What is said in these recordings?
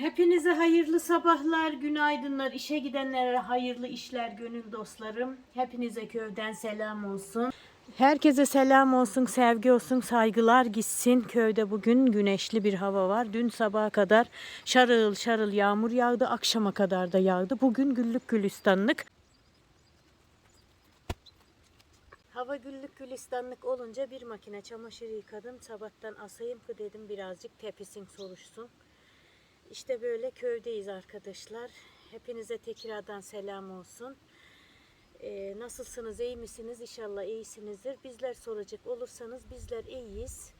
Hepinize hayırlı sabahlar, günaydınlar, işe gidenlere hayırlı işler gönül dostlarım. Hepinize köyden selam olsun. Herkese selam olsun, sevgi olsun, saygılar gitsin. Köyde bugün güneşli bir hava var. Dün sabaha kadar şarıl şarıl yağmur yağdı, akşama kadar da yağdı. Bugün güllük gülistanlık. Hava güllük gülistanlık olunca bir makine çamaşır yıkadım. Sabahtan asayım ki dedim birazcık tepisin soruşsun. İşte böyle köydeyiz arkadaşlar. Hepinize tekrardan selam olsun. Ee, nasılsınız, iyi misiniz? İnşallah iyisinizdir. Bizler soracak olursanız bizler iyiyiz.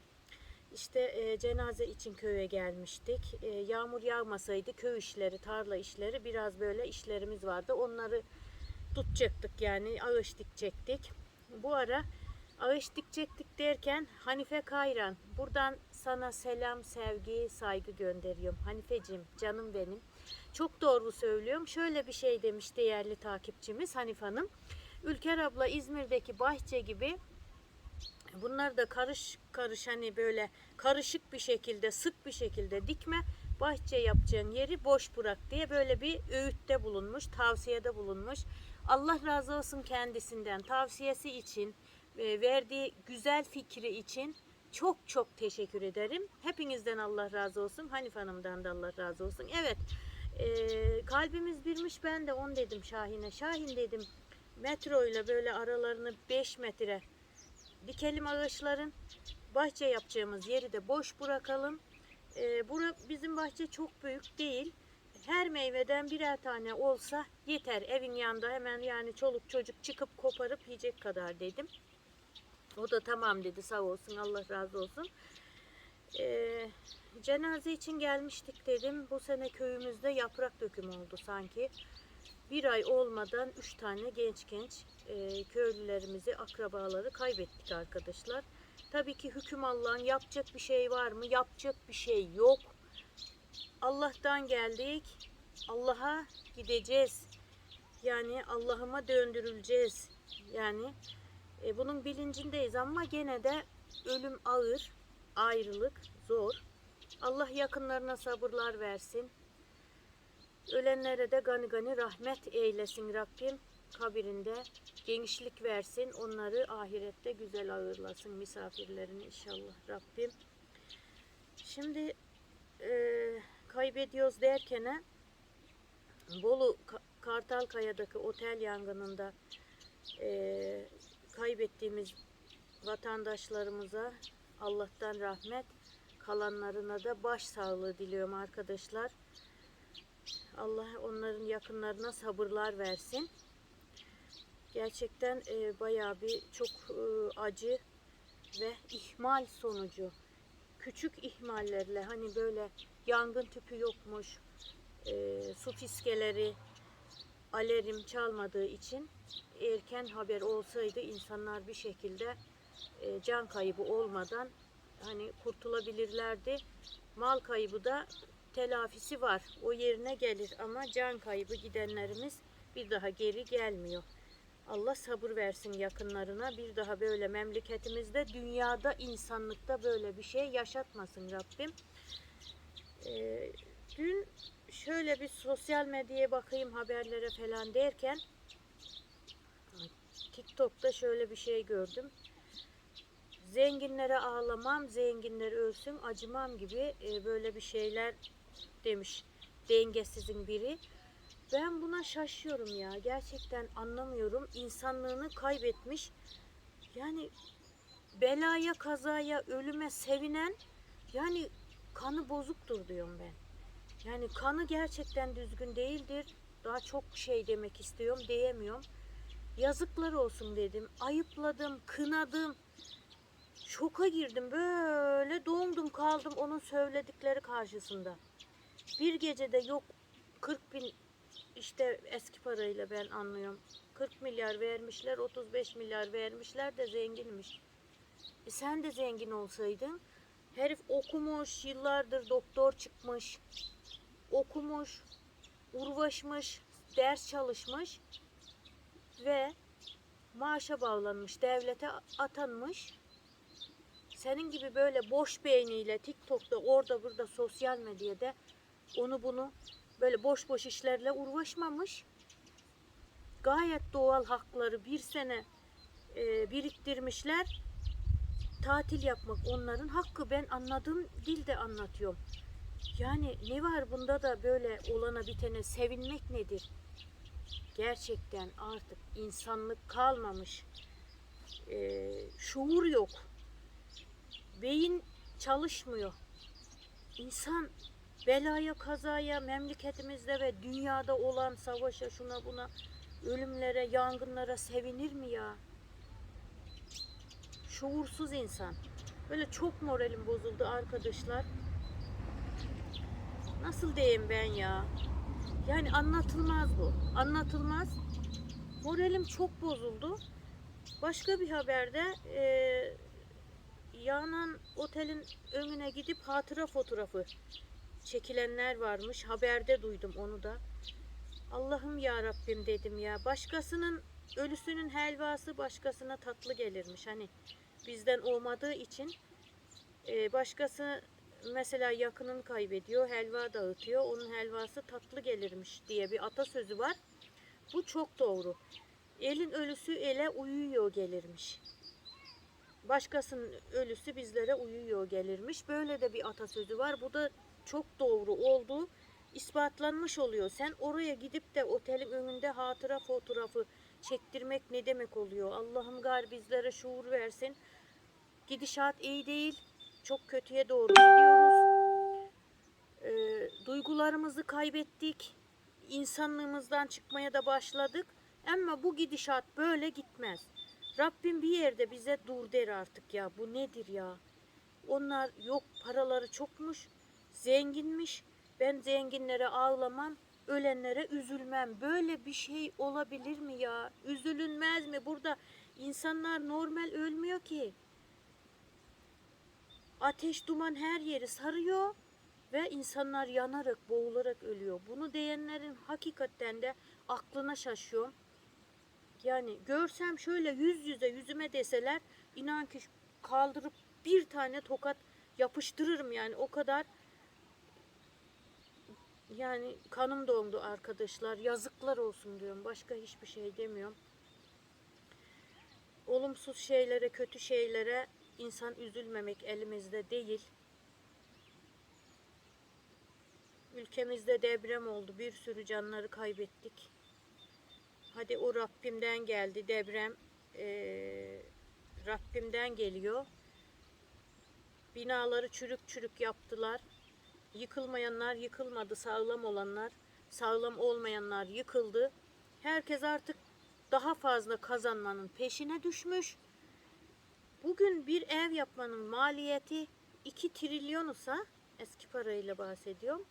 İşte e, cenaze için köye gelmiştik. E, yağmur yağmasaydı köy işleri, tarla işleri biraz böyle işlerimiz vardı. Onları tutacaktık yani ağaç dikecektik. Bu ara ağaç dikecektik derken Hanife Kayran buradan sana selam, sevgi, saygı gönderiyorum. Hanifeciğim canım benim. Çok doğru söylüyorum. Şöyle bir şey demiş değerli takipçimiz Hanif Hanım. Ülker abla İzmir'deki bahçe gibi bunlar da karış karış hani böyle karışık bir şekilde sık bir şekilde dikme bahçe yapacağın yeri boş bırak diye böyle bir öğütte bulunmuş tavsiyede bulunmuş Allah razı olsun kendisinden tavsiyesi için e, verdiği güzel fikri için çok çok teşekkür ederim hepinizden Allah razı olsun Hanif Hanım'dan da Allah razı olsun evet e, kalbimiz birmiş ben de on dedim Şahin'e Şahin dedim metro ile böyle aralarını 5 metre dikelim ağaçların. Bahçe yapacağımız yeri de boş bırakalım. Ee, bura, bizim bahçe çok büyük değil. Her meyveden birer tane olsa yeter. Evin yanında hemen yani çoluk çocuk çıkıp koparıp yiyecek kadar dedim. O da tamam dedi sağ olsun Allah razı olsun. Ee, cenaze için gelmiştik dedim. Bu sene köyümüzde yaprak dökümü oldu sanki. Bir ay olmadan üç tane genç genç e, köylülerimizi, akrabaları kaybettik arkadaşlar. Tabii ki hüküm Allah'ın yapacak bir şey var mı? Yapacak bir şey yok. Allah'tan geldik. Allah'a gideceğiz. Yani Allah'ıma döndürüleceğiz. Yani e, bunun bilincindeyiz ama gene de ölüm ağır, ayrılık zor. Allah yakınlarına sabırlar versin. Ölenlere de gani gani rahmet eylesin Rabbim. Kabirinde genişlik versin. Onları ahirette güzel ağırlasın misafirlerini inşallah Rabbim. Şimdi e, kaybediyoruz derken Bolu Ka- Kartalkaya'daki otel yangınında e, kaybettiğimiz vatandaşlarımıza Allah'tan rahmet kalanlarına da baş sağlığı diliyorum arkadaşlar. Allah onların yakınlarına sabırlar versin. Gerçekten e, bayağı bir çok e, acı ve ihmal sonucu. Küçük ihmallerle hani böyle yangın tüpü yokmuş, e, su fiskeleri, alarm çalmadığı için erken haber olsaydı insanlar bir şekilde e, can kaybı olmadan hani kurtulabilirlerdi. Mal kaybı da telafisi var. O yerine gelir ama can kaybı gidenlerimiz bir daha geri gelmiyor. Allah sabır versin yakınlarına. Bir daha böyle memleketimizde, dünyada, insanlıkta böyle bir şey yaşatmasın Rabbim. Ee, dün şöyle bir sosyal medyaya bakayım haberlere falan derken TikTok'ta şöyle bir şey gördüm. Zenginlere ağlamam, zenginler ölsün, acımam gibi e, böyle bir şeyler demiş dengesizin biri. Ben buna şaşıyorum ya. Gerçekten anlamıyorum. İnsanlığını kaybetmiş. Yani belaya, kazaya, ölüme sevinen yani kanı bozuktur diyorum ben. Yani kanı gerçekten düzgün değildir. Daha çok şey demek istiyorum, diyemiyorum. Yazıklar olsun dedim. Ayıpladım, kınadım. Şoka girdim. Böyle dondum kaldım onun söyledikleri karşısında. Bir gecede yok 40 bin işte eski parayla ben anlıyorum. 40 milyar vermişler, 35 milyar vermişler de zenginmiş. E sen de zengin olsaydın. Herif okumuş, yıllardır doktor çıkmış. Okumuş, uğraşmış, ders çalışmış ve maaşa bağlanmış, devlete atanmış. Senin gibi böyle boş beyniyle TikTok'ta orada burada sosyal medyada onu bunu böyle boş boş işlerle uğraşmamış. Gayet doğal hakları bir sene e, biriktirmişler. Tatil yapmak onların hakkı. Ben anladığım dilde anlatıyorum. Yani ne var bunda da böyle olana bitene sevinmek nedir? Gerçekten artık insanlık kalmamış. Ee, şuur yok. Beyin çalışmıyor. İnsan belaya, kazaya, memleketimizde ve dünyada olan savaşa, şuna buna, ölümlere, yangınlara sevinir mi ya? Şuursuz insan. Böyle çok moralim bozuldu arkadaşlar. Nasıl diyeyim ben ya? Yani anlatılmaz bu. Anlatılmaz. Moralim çok bozuldu. Başka bir haberde e, Yanan otelin önüne gidip hatıra fotoğrafı çekilenler varmış. Haberde duydum onu da. Allah'ım ya Rabbim dedim ya. Başkasının ölüsünün helvası başkasına tatlı gelirmiş. Hani bizden olmadığı için e, başkası mesela yakınını kaybediyor, helva dağıtıyor. Onun helvası tatlı gelirmiş diye bir atasözü var. Bu çok doğru. Elin ölüsü ele uyuyor gelirmiş. Başkasının ölüsü bizlere uyuyor gelirmiş. Böyle de bir atasözü var. Bu da çok doğru oldu. ispatlanmış oluyor. Sen oraya gidip de otelin önünde hatıra fotoğrafı çektirmek ne demek oluyor? Allah'ım gar bizlere şuur versin. Gidişat iyi değil. Çok kötüye doğru gidiyoruz. Ee, duygularımızı kaybettik. İnsanlığımızdan çıkmaya da başladık. Ama bu gidişat böyle gitmez. Rabbim bir yerde bize dur der artık ya. Bu nedir ya? Onlar yok paraları çokmuş, zenginmiş. Ben zenginlere ağlamam, ölenlere üzülmem. Böyle bir şey olabilir mi ya? Üzülünmez mi? Burada insanlar normal ölmüyor ki. Ateş duman her yeri sarıyor ve insanlar yanarak, boğularak ölüyor. Bunu diyenlerin hakikaten de aklına şaşıyorum. Yani görsem şöyle yüz yüze yüzüme deseler inan ki kaldırıp bir tane tokat yapıştırırım yani o kadar yani kanım dondu arkadaşlar yazıklar olsun diyorum başka hiçbir şey demiyorum olumsuz şeylere kötü şeylere insan üzülmemek elimizde değil ülkemizde deprem oldu bir sürü canları kaybettik Hadi o Rabbimden geldi deprem. Ee, Rabbimden geliyor. Binaları çürük çürük yaptılar. Yıkılmayanlar yıkılmadı. Sağlam olanlar, sağlam olmayanlar yıkıldı. Herkes artık daha fazla kazanmanın peşine düşmüş. Bugün bir ev yapmanın maliyeti 2 trilyon ise eski parayla bahsediyorum.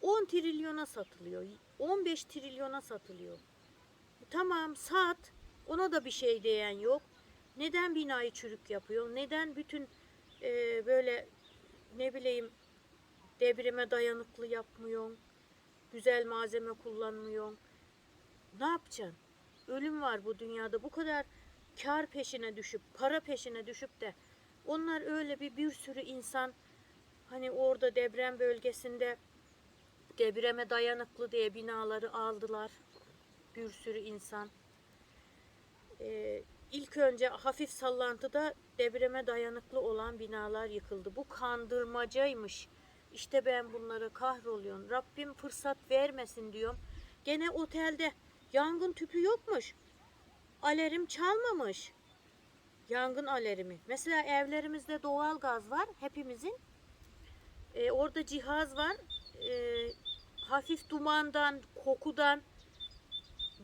10 trilyona satılıyor. 15 trilyona satılıyor. Tamam sat. Ona da bir şey diyen yok. Neden binayı çürük yapıyor? Neden bütün e, böyle ne bileyim debrime dayanıklı yapmıyorsun? Güzel malzeme kullanmıyorsun? Ne yapacaksın? Ölüm var bu dünyada. Bu kadar kar peşine düşüp, para peşine düşüp de onlar öyle bir bir sürü insan hani orada deprem bölgesinde depreme dayanıklı diye binaları aldılar bir sürü insan. Ee, ilk önce hafif sallantıda depreme dayanıklı olan binalar yıkıldı. Bu kandırmacaymış. İşte ben bunlara kahroluyorum. Rabbim fırsat vermesin diyorum. Gene otelde yangın tüpü yokmuş. Alarm çalmamış. Yangın alarmı. Mesela evlerimizde doğal gaz var hepimizin. Ee, orada cihaz var. Ee, hafif dumandan, kokudan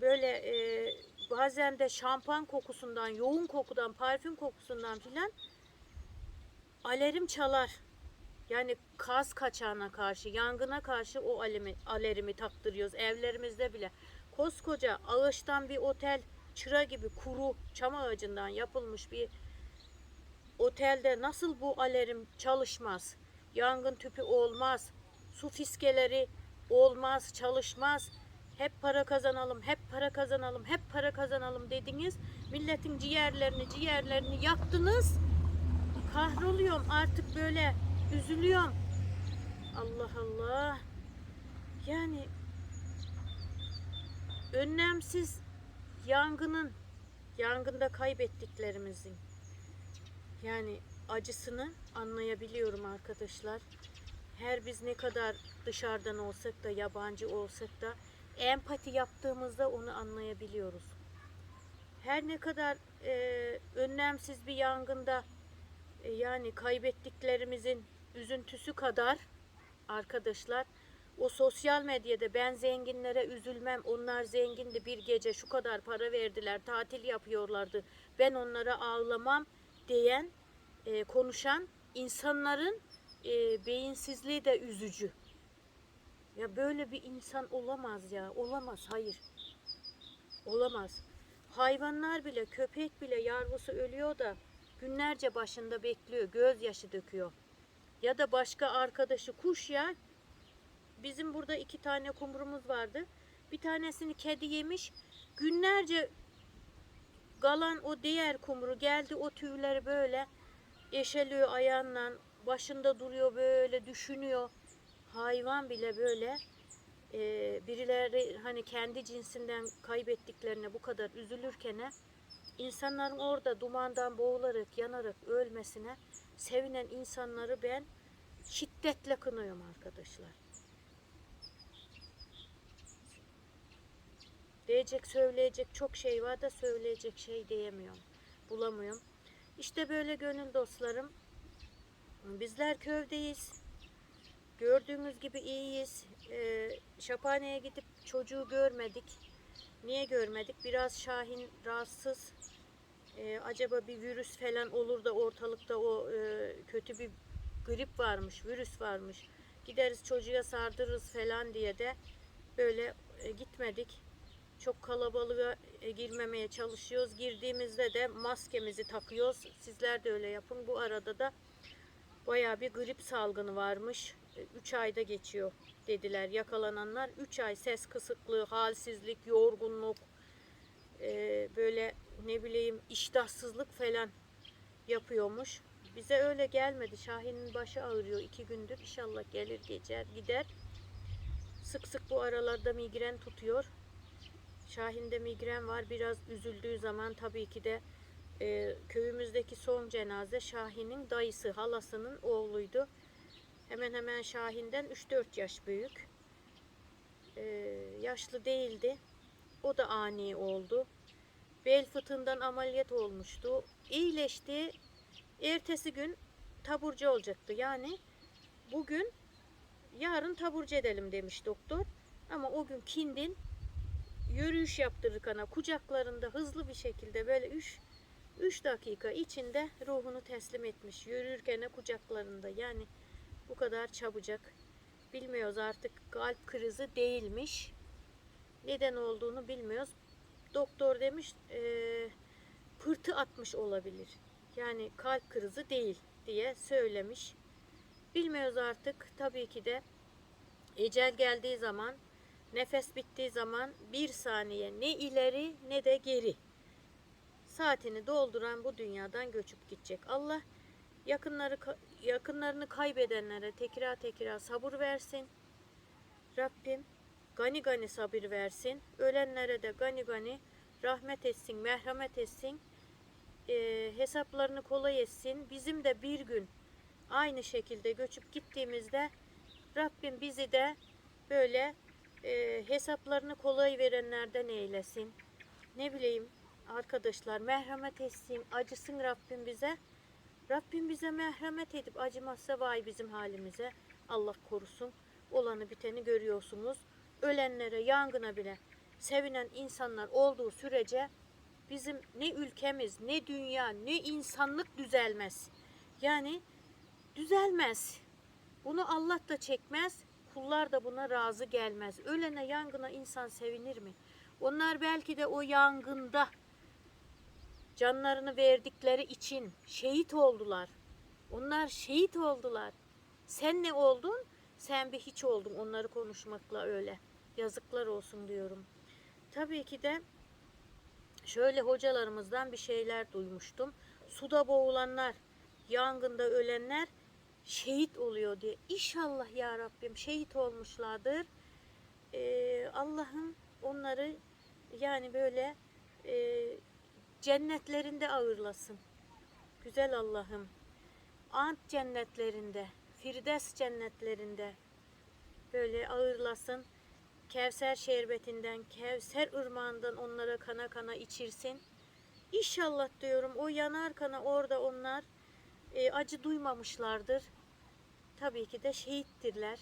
böyle e, bazen de şampuan kokusundan, yoğun kokudan, parfüm kokusundan filan alarm çalar. Yani kaz kaçağına karşı, yangına karşı o alarmı, alarmı taktırıyoruz evlerimizde bile. Koskoca ağaçtan bir otel, çıra gibi kuru çam ağacından yapılmış bir otelde nasıl bu alarm çalışmaz? Yangın tüpü olmaz, su fiskeleri olmaz, çalışmaz hep para kazanalım, hep para kazanalım, hep para kazanalım dediniz. Milletin ciğerlerini, ciğerlerini yaktınız. Kahroluyorum artık böyle üzülüyorum. Allah Allah. Yani önlemsiz yangının, yangında kaybettiklerimizin yani acısını anlayabiliyorum arkadaşlar. Her biz ne kadar dışarıdan olsak da yabancı olsak da empati yaptığımızda onu anlayabiliyoruz. Her ne kadar e, önlemsiz bir yangında e, yani kaybettiklerimizin üzüntüsü kadar arkadaşlar o sosyal medyada ben zenginlere üzülmem onlar zengindi bir gece şu kadar para verdiler tatil yapıyorlardı ben onlara ağlamam diyen e, konuşan insanların e, beyinsizliği de üzücü. Ya böyle bir insan olamaz ya olamaz hayır olamaz. Hayvanlar bile köpek bile yavrusu ölüyor da günlerce başında bekliyor gözyaşı döküyor. Ya da başka arkadaşı kuş ya bizim burada iki tane kumrumuz vardı. Bir tanesini kedi yemiş. Günlerce kalan o diğer kumru geldi o tüyleri böyle eşeliyor ayağından başında duruyor böyle düşünüyor. Hayvan bile böyle e, birileri hani kendi cinsinden kaybettiklerine bu kadar üzülürken insanların orada dumandan boğularak yanarak ölmesine sevinen insanları ben şiddetle kınıyorum arkadaşlar. Diyecek söyleyecek çok şey var da söyleyecek şey diyemiyorum. Bulamıyorum. İşte böyle gönül dostlarım. Bizler köydeyiz. Gördüğünüz gibi iyiyiz. Ee, şaphaneye gidip çocuğu görmedik. Niye görmedik? Biraz Şahin rahatsız. Ee, acaba bir virüs falan olur da ortalıkta o e, kötü bir grip varmış, virüs varmış. Gideriz çocuğa sardırırız falan diye de böyle e, gitmedik. Çok kalabalığa e, girmemeye çalışıyoruz. Girdiğimizde de maskemizi takıyoruz. Sizler de öyle yapın. Bu arada da bayağı bir grip salgını varmış. 3 ayda geçiyor dediler yakalananlar. 3 ay ses kısıklığı, halsizlik, yorgunluk, e, böyle ne bileyim iştahsızlık falan yapıyormuş. Bize öyle gelmedi. Şahin'in başı ağrıyor iki gündür. İnşallah gelir geçer gider. Sık sık bu aralarda migren tutuyor. Şahin'de migren var. Biraz üzüldüğü zaman tabii ki de e, köyümüzdeki son cenaze Şahin'in dayısı, halasının oğluydu. Hemen hemen Şahin'den 3-4 yaş büyük. E, yaşlı değildi. O da ani oldu. Bel fıtığından ameliyat olmuştu. İyileşti. Ertesi gün taburcu olacaktı. Yani bugün yarın taburcu edelim demiş doktor. Ama o gün kindin yürüyüş yaptırdık ana kucaklarında hızlı bir şekilde böyle 3 3 dakika içinde ruhunu teslim etmiş. Yürürken kucaklarında yani bu kadar çabucak. Bilmiyoruz artık kalp krizi değilmiş. Neden olduğunu bilmiyoruz. Doktor demiş e, pırtı atmış olabilir. Yani kalp krizi değil diye söylemiş. Bilmiyoruz artık. Tabii ki de ecel geldiği zaman Nefes bittiği zaman bir saniye ne ileri ne de geri. Saatini dolduran bu dünyadan göçüp gidecek. Allah yakınları yakınlarını kaybedenlere tekrar tekrar sabır versin. Rabbim gani gani sabır versin. Ölenlere de gani gani rahmet etsin, merhamet etsin. E, hesaplarını kolay etsin. Bizim de bir gün aynı şekilde göçüp gittiğimizde Rabbim bizi de böyle e, hesaplarını kolay verenlerden eylesin. Ne bileyim arkadaşlar merhamet etsin, acısın Rabbim bize. Rabbim bize merhamet edip acımazsa vay bizim halimize. Allah korusun. Olanı biteni görüyorsunuz. Ölenlere, yangına bile sevinen insanlar olduğu sürece bizim ne ülkemiz, ne dünya, ne insanlık düzelmez. Yani düzelmez. Bunu Allah da çekmez, kullar da buna razı gelmez. Ölene yangına insan sevinir mi? Onlar belki de o yangında canlarını verdikleri için şehit oldular. Onlar şehit oldular. Sen ne oldun? Sen bir hiç oldun onları konuşmakla öyle. Yazıklar olsun diyorum. Tabii ki de şöyle hocalarımızdan bir şeyler duymuştum. Suda boğulanlar, yangında ölenler şehit oluyor diye. İnşallah ya Rabbim şehit olmuşlardır. e, Allah'ım onları yani böyle e, cennetlerinde ağırlasın. Güzel Allah'ım. Ant cennetlerinde, Firdevs cennetlerinde böyle ağırlasın. Kevser şerbetinden, Kevser ırmağından onlara kana kana içirsin. İnşallah diyorum o yanar kana orada onlar e, acı duymamışlardır. Tabii ki de şehittirler.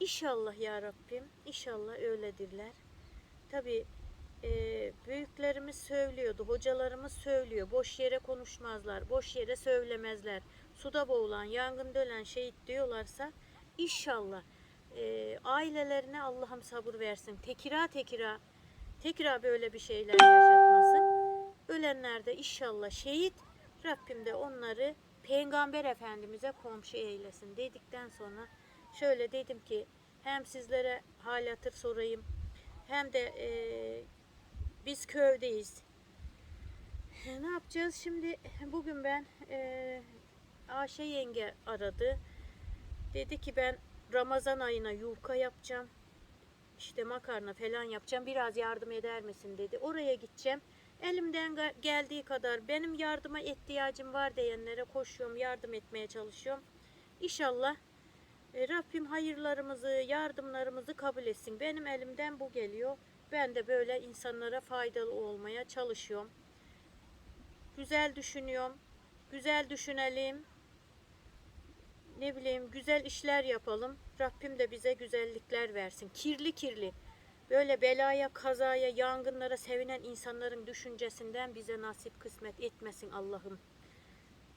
İnşallah ya Rabbim, inşallah öyledirler. Tabii e, büyüklerimiz söylüyordu, hocalarımız söylüyor. Boş yere konuşmazlar, boş yere söylemezler. Suda boğulan, yangında ölen şehit diyorlarsa inşallah e, ailelerine Allah'ım sabır versin. Tekira tekira, tekrar böyle bir şeyler yaşatmasın. Ölenler de inşallah şehit, Rabbim de onları Peygamber Efendimiz'e komşu eylesin dedikten sonra şöyle dedim ki hem sizlere hal hatır sorayım hem de e, biz köydeyiz. Ne yapacağız şimdi? Bugün ben e, Ayşe yenge aradı. Dedi ki ben Ramazan ayına yufka yapacağım. İşte makarna falan yapacağım. Biraz yardım eder misin dedi. Oraya gideceğim. Elimden geldiği kadar benim yardıma ihtiyacım var diyenlere koşuyorum, yardım etmeye çalışıyorum. İnşallah e, Rabbim hayırlarımızı, yardımlarımızı kabul etsin. Benim elimden bu geliyor. Ben de böyle insanlara faydalı olmaya çalışıyorum. Güzel düşünüyorum. Güzel düşünelim. Ne bileyim güzel işler yapalım. Rabbim de bize güzellikler versin. Kirli kirli. Böyle belaya, kazaya, yangınlara sevinen insanların düşüncesinden bize nasip kısmet etmesin Allah'ım.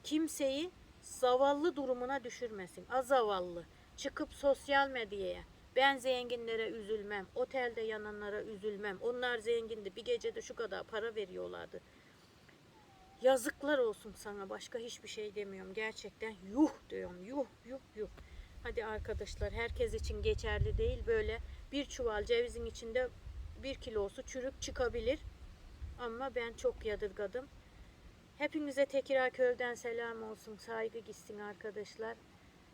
Kimseyi zavallı durumuna düşürmesin. Az zavallı. Çıkıp sosyal medyaya ben zenginlere üzülmem. Otelde yananlara üzülmem. Onlar zengindi. Bir gecede şu kadar para veriyorlardı. Yazıklar olsun sana. Başka hiçbir şey demiyorum. Gerçekten yuh diyorum. Yuh yuh yuh. Hadi arkadaşlar herkes için geçerli değil. Böyle bir çuval cevizin içinde bir kilosu çürük çıkabilir. Ama ben çok yadırgadım. Hepinize tekrar köyden selam olsun. Saygı gitsin arkadaşlar.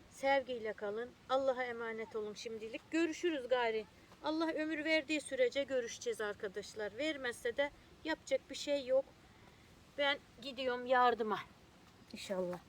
Sevgiyle kalın. Allah'a emanet olun şimdilik. Görüşürüz gayri. Allah ömür verdiği sürece görüşeceğiz arkadaşlar. Vermezse de yapacak bir şey yok. Ben gidiyorum yardıma. İnşallah.